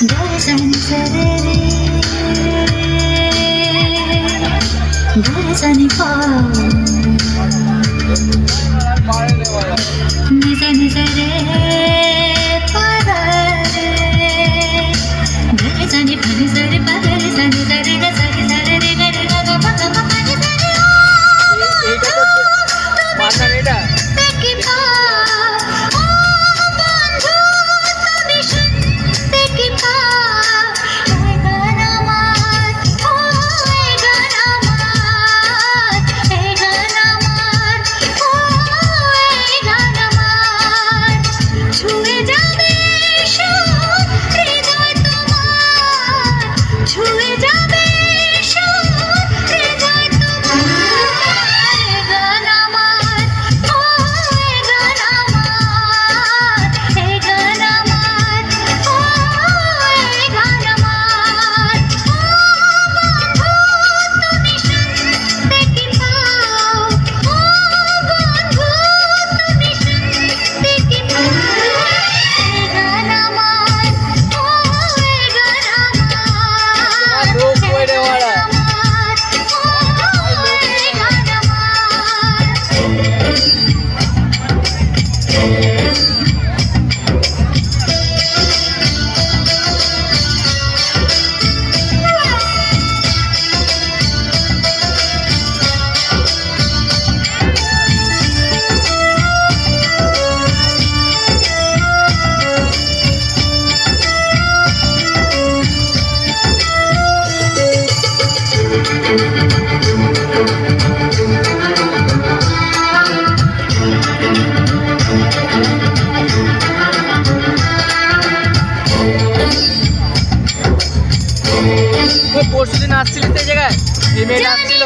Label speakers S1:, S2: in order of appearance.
S1: Gujan sarari Gujan fall
S2: পরশুদিন আসছিলিস এই জায়গায়? এই মেয়েটা আসছিল।